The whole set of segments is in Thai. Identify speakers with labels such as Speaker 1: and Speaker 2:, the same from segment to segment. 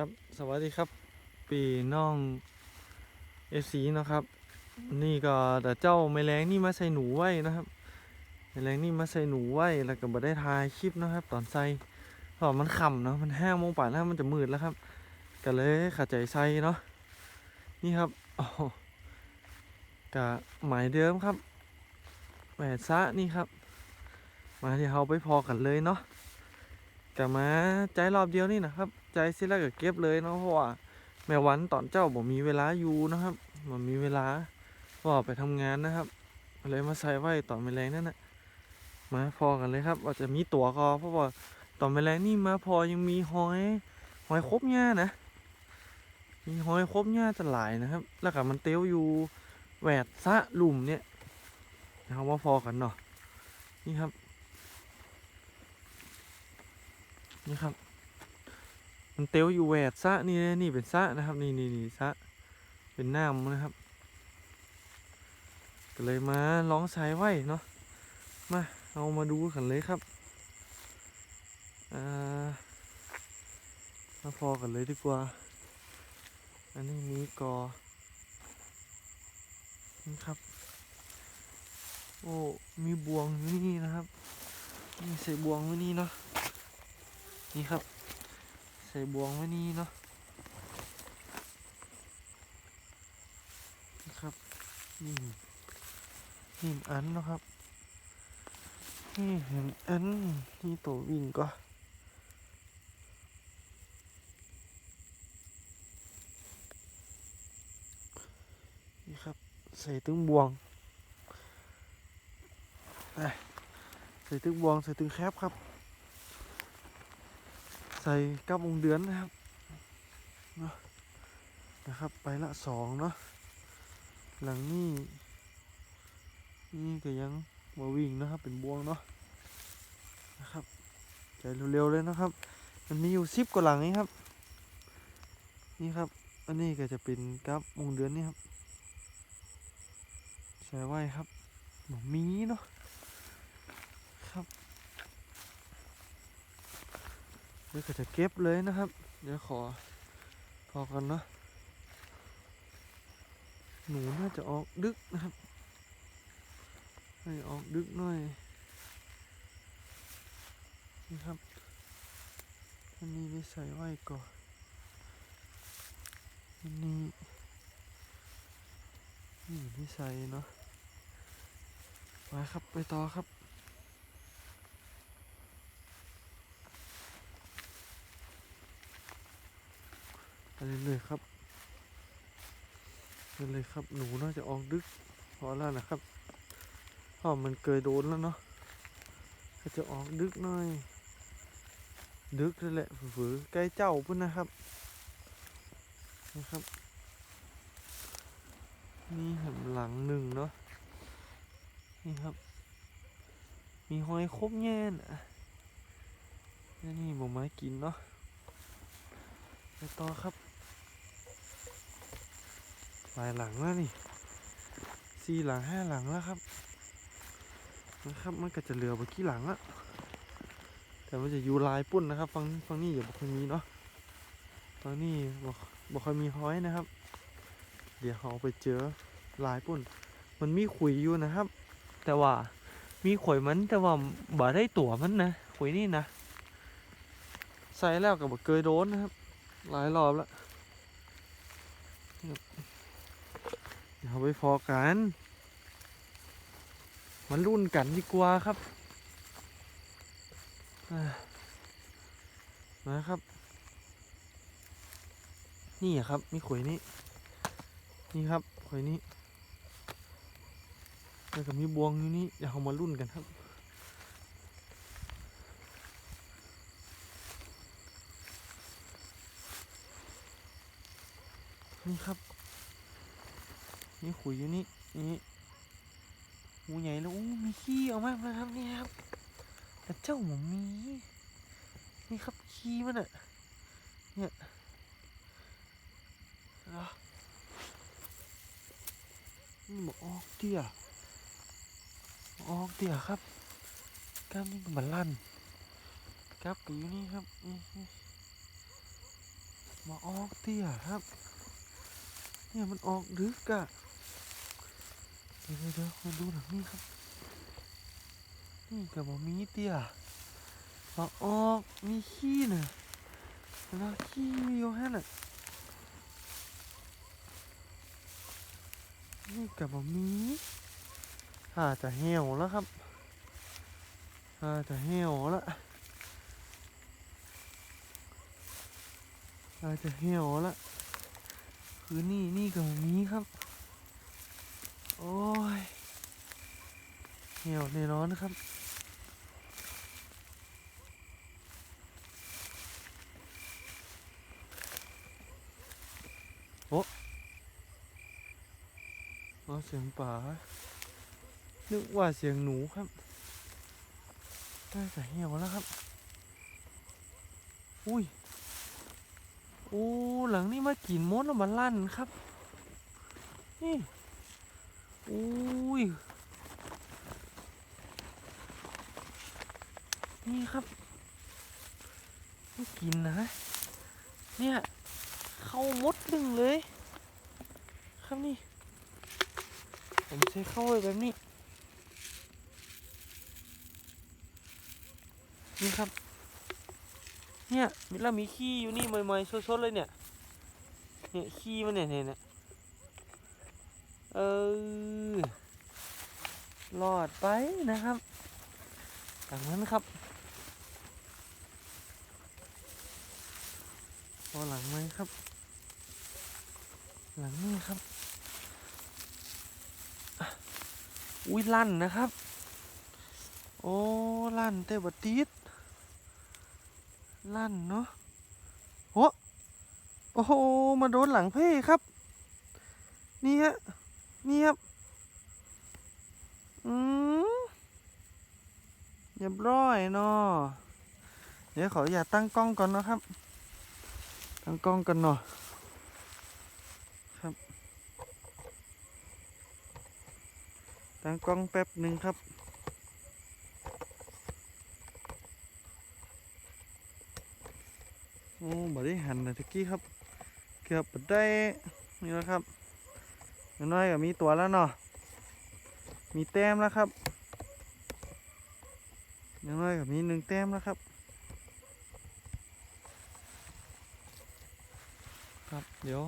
Speaker 1: ครับสวัสดีครับ ปีน้องเอฟซีนาะครับ นี่ก็แต่เจ้าแมลงนี่มาใส่หนูไว้นะครับแมลงนี่มาใส่หนูไว้แล้วก็บ่ได้ถ่ายคลิปนะครับ ตอนใส่เพราะมันค่ำเนาะมันห้าโมงป่านแล้วมันจะมืดแล้วครับก็เลยขาดใจใส่เนาะนี่ครับโอ้โหกะหมายเดิมครับแหวนซะนี่ครับ มาที่เราไปพอกันเลยเนาะ กะมาใจรอบเดียวนี่นะครับ ใจเสร็จแล้วก็เก็บเลยเนาะเพราะว่าแม่วันตอนเจ้าบ่มีเวลาอยู่นะครับบ่มีเวลาว่าไปทำงานนะครับเลยมาใส่ไว้ตอแมลงนั่นนะมาพอกันเลยครับว่าจะมีตัวก็เพราะว่าต่อแมลงนี่มาพอยังมีหอยหอยครบหญ้านะ มีหอยครบหญ้าจะหลายนะครับ แล้วก็มันเตี้ยวอยู่แหวดซะหลุมเนี่ยนะครับว่าพอกันเนาะนี่ครับ นี่ครับ มันเตียวอยู่แหวดซะนี่นี่เป็นซะนะครับนี่นี่นี่ซะเป็นน้ำนะครับ ก็เลยมาลองใช้ไว้เนาะมาเอามาดูกันเลยครับอ่ามาพอกันเลยดีกว่า อันนี้มีกอนี่ครับ โอ้ มีบวงอยู่นี่นะครับ นี่ใส่บวงไว้นี่เนาะ นี่ครับ ใส่บวงไว้นี่เนาะนี่ครับนี่นี่อันนะครับนี่เห็นอันนี่ตัววิ่งก็นี่ครับใส่ตึงบวงไปใส่ตึงบวงใส่ตึงแคบครับ ใส่กับวงเดือนนะครับเนาะนะครับไปละสองเนาะหลังนี่นี่ก็ยังมาวิ่งนะครับเป็นบวงเนาะนะครับใจเร็วๆเลยนะครับ มันมีอยู่สิบกว่าหลังนี้ครับ นี่ครับอันนี้ก็จะเป็นกับวงเดือนนี่ครับใส่ไว้ครับหมมีเนาะครับ เดี๋ยวก็จะเก็บเลยนะครับ เดี๋ยวขอพอกันเนาะหนูน่าจะออกดึกนะครับให้ออกดึกหน่อยนี่ครับอันนี้ได้ใส่ไว้ก่อนอันนี้นี่ได้ใส่เนาะไปครับไปต่อครับ เรื่อยๆครับไปเลยครับ หนูน่าจะออกดึกพอแล้วนะครับเพราะมันเกยโดนแล้วเนาะก็จะออกดึกหน่อย ดึกนั่นแหละฝือใกล้เจ้าพุ่นนะครับ นะครับ นี่แหมหลังหนึ่งเนาะ นี่ครับ มีหอยครบแง่นะนี่หมูไม้กินเนาะ ไปต่อครับ หลายหลังแล้วนี่สี่หลังห้าหลังแล้วครับนะครับมันก็จะเหลือไปกี่หลังละแต่มันจะอยู่ลายปุ้นนะครับ ฟังฟังนี่อย่าบอกค่อยมีเนาะตอนนี้บอกบอกค่อยมีห้อยนะครับ เดี๋ยวเราไปเจอลายปุ้นมันมีขุยอยู่นะครับ แต่ว่ามีขุยมันแต่ว่าบ่ได้ตั๋วมันนะขุยนี่นะ ใส่แล้วกับบ่เคยโดนนะครับ หลายรอบแล้ว เดี๋ยวไปพอกันมันรุ่นกันดีกว่าครับมาครับ นี่อะครับ มีขุยนี้ นี่ครับขุยนี้แล้วก็มีบวงอยู่นี่เดี๋ยวเรามารุ่นกันครับนี่ครับ นี่ขุยอยู่นี่นี่หูใหญ่แล้วอู้มีขี้ออกมาแล้วครับนี่ครับแต่เจ้าหมูมีนี่ครับขี้มันอะเนี่ยนี่บอกออกเตี้ยออกเตี้ยครับกล้ามนี่มันลั่นครับอยู่นี่ครับมาออกเตี้ยครับ เนี่ยมันออกดึกอะ เดี๋ยวเดี๋ยวมาดูหนังนี่ครับ นี่กับบมีเตี้ยมาออกมีขี้น่ะแล้วขี้มีอยู่แค่น่ะนี่กับบมีอาจจะเหี่ยวแล้วครับอาจจะเหี่ยวแล้วอาจจะเหี่ยวแล้วคือนี่นี่กับมีครับ โอ้ยเหี่ยวแน่นอนนะครับ โอ้เอเสียงป่า นึกว่าเสียงหนูครับน่าจะเหี่ยวแล้วครับ อุ้ยโอ้หลังนี้มากินมดแล้วมาลั่นครับ นี่ อุ้ย นี่ครับไม่กินนะ เนี่ย เข้ามดหนึ่งเลย ครับนี่ ผมใช้เข้าไว้แบบนี้ นี่ครับ เนี่ยมีแล้วมีขี้อยู่นี่ใหม่ๆชดๆเลยเนี่ย เนี่ยขี้มันเนี่ยเนี่ย เนี่ยเออรอดไปนะครับจากนั้นครับพอหลังไหมครับ หลังนี้ครับ อุ้ยลั่นนะครับ โอ้ลั่นแต่บติดลั่นเนาะโอ้โอ้โหมาโดนหลังเพ่ครับ นี่ฮะ นี่ครับ อืมเรียบร้อยเนาะเดี๋ยวขออย่าตั้งกล้องก่อนนะครับ ตั้งกล้องกันหน่อยครับ ตั้งกล้องแป๊บหนึ่งครับโอ้บ่ได้หันนะตะกี้ครับ เกือบได้นี่แล้วครับ น้อยก็มีตัวแล้วเนาะ มีแต้มแล้วครับอย่างน้อยก็มีหนึ่งแต้มแล้วครับ ครับ เดี๋ยว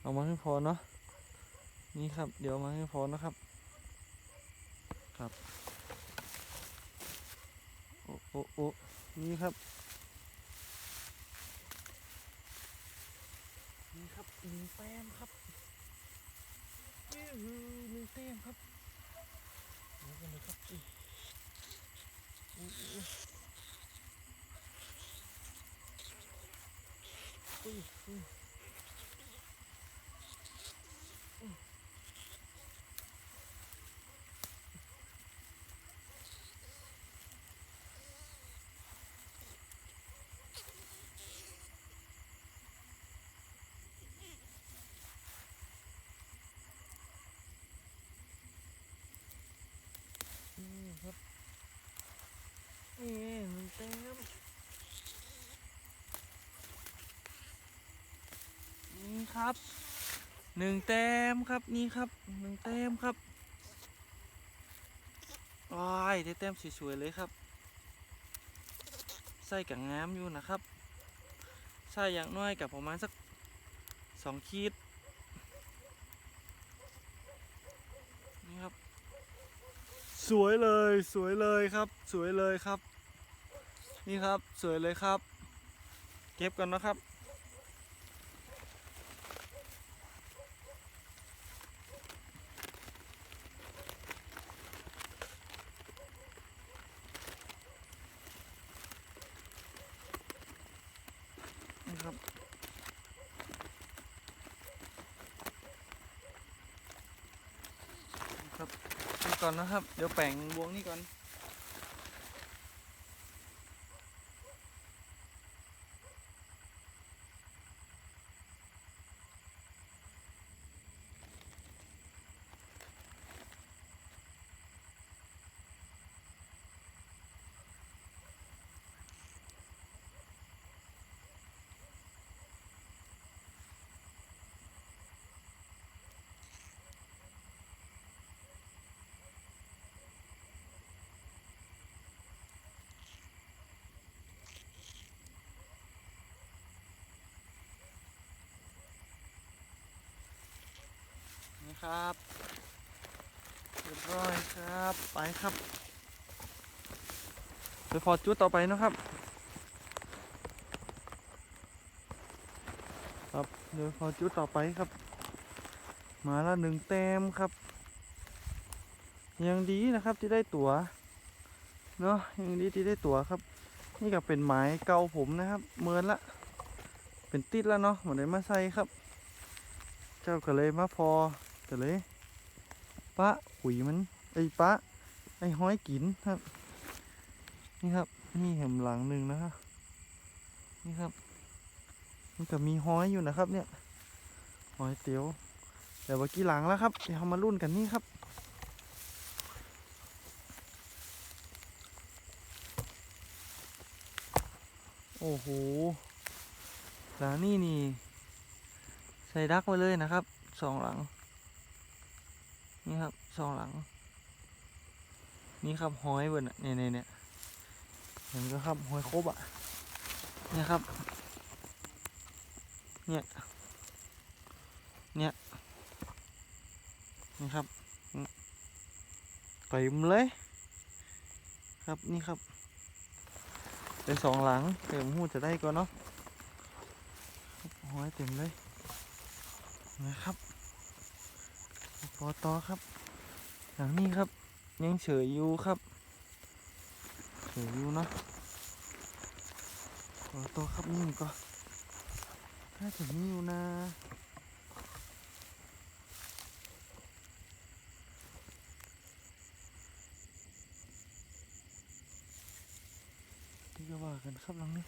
Speaker 1: เอามาให้พอเนาะ นี่ครับ เดี๋ยวมาให้พอนะครับ ครับ โอ้โอ้โอ้นี่ครับ นี่ครับหนึ่งแต้มครับ หนึ่งเต้มครับเอากันเลยครับอื้ออุ้ยอุ้ยนี่ครับนี่หนึ่งแต้มนี่ ครับหนึ่งแต้มครับนี่ครับหนึ่งแต้มครับว้ายได้แต้มสวยๆเลยครับใส่กับงามอยู่นะครับใส่อย่างน้อยกับประมาณสักสองขีดนี่ครับ สวยเลยสวยเลยครับ สวยเลยครับ นี่ครับสวยเลยครับ เก็บกันนะครับ นี่ครับ นี่ครับนี่ ก่อนนะครับ เดี๋ยวแป่งวงนี้ก่อน ครับเรียบร้อยครับ ไปครับ ไปพอจุดต่อไปนะครับ ครับเดี๋ยวพอจุดต่อไปครับ มาละหนึ่งแต้มครับ ยังดีนะครับที่ได้ตั๋วเนาะยังดีที่ได้ตั๋วครับ นี่ก็เป็นหมายเก่าผมนะครับ เมินละ เป็นติดแล้วเนาะเหมือนได้มาใส่ครับ เจ้าก็เลยมาพอ เลยปะขุยมันไอ้ปะไอ้ห้อยกินครับ นี่ครับ นี่เห็มหลังหนึ่งนะครับนี่ครับ มันก็มีห้อยอยู่นะครับ เนี่ยห้อยเตียวแต่ว่ากี่หลังแล้วครับเดี๋ยวเรามารุ่นกันนี่ครับโอ้โหหลังนี่นี่ ใส่ดักไว้เลยนะครับ สองหลัง นี่ครับสองหลัง นี่ครับห้อยเบิร์นเนี่ยเนี่ยเนี่ยเห็นก็ครับห้อยครบอะเนี่ยครับ เนี่ย เนี่ยนี่ครับเต็มเลย ครับนี่ครับ เป็นสองหลังเต็มหูจะได้ก่อนเนาะห้อยเต็มเลยนะครับ อต่อครับ หลังนี้ครับ ยังเฉยอยู่ครับ เฉยอยู่เนาะพอต่อครับนี่ก็น่าจะมีอยู่นะนี่ก็ว่ากันครับหลังนี้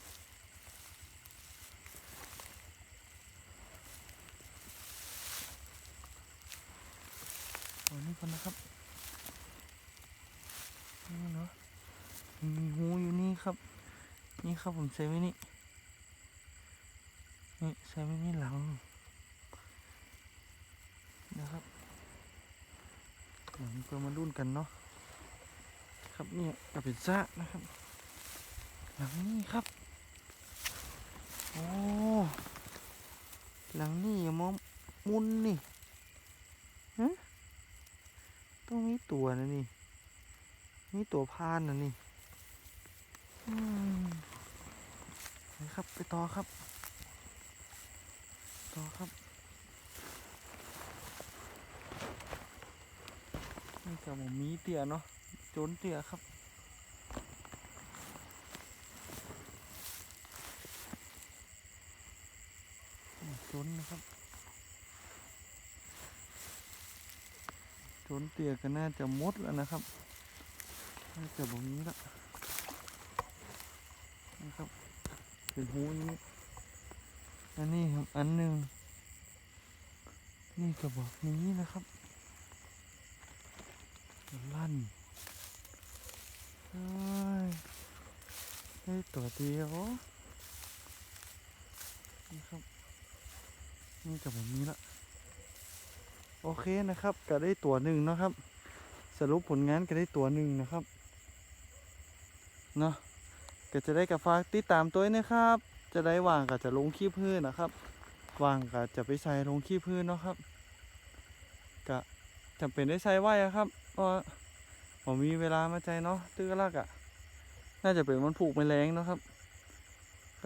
Speaker 1: เอานี่ ก่อนนะครับนี่เนาะมีหูอยู่นี่ครับ นี่ครับผมใส่ไว้นี่นี่ใส่ไว้นี่หลังนะครับหลังก็มารุ่นกันเนาะครับเนี่ยก็เป็นซะนะครับ หลังนี้ครับ โอ้หลังนี่มองมุนนี่ฮะ ต้องมีตัวนะนี่ มีตัวพานนะนี่ไปครับ ไปต่อครับ ต่อครับนี่กับผมมีเตี่ยเนาะโจนเตี่ยครับ นี่โจนนะครับ โจน เตี่ยก็น่าจะมดแล้วนะครับ น่าจะแบบนี้ละนะครับเป็นหูนี้อันนี้ครับอันหนึ่งนี่กระบอกนี้นะครับลั่นเอ้ยได้ตัวเดียวนี่ครับนี่กระบอกนี้ละ โอเคนะครับ ก็ได้ตัวหนึ่งนะครับ สรุปผลงานก็ได้ตัวหนึ่งนะครับเนาะก็จะได้กับฝากติดตามตัวนะครับ จะได้วางก็จะลงขี้พื้นนะครับวางก็จะไปใส่ลงขี้พื้นเนาะครับก็จำเป็นได้ใส่ไว้อะครับเพราะผมมีเวลามาใจเนาะตื้อลักอะน่าจะเป็นมันผูกไม่แรงเนาะครับ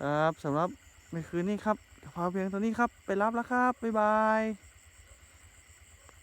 Speaker 1: ครับสำหรับในคืนนี้ครับพาเพียงตัวนี้ครับ ไปรับแล้วครับ บ๊ายบาย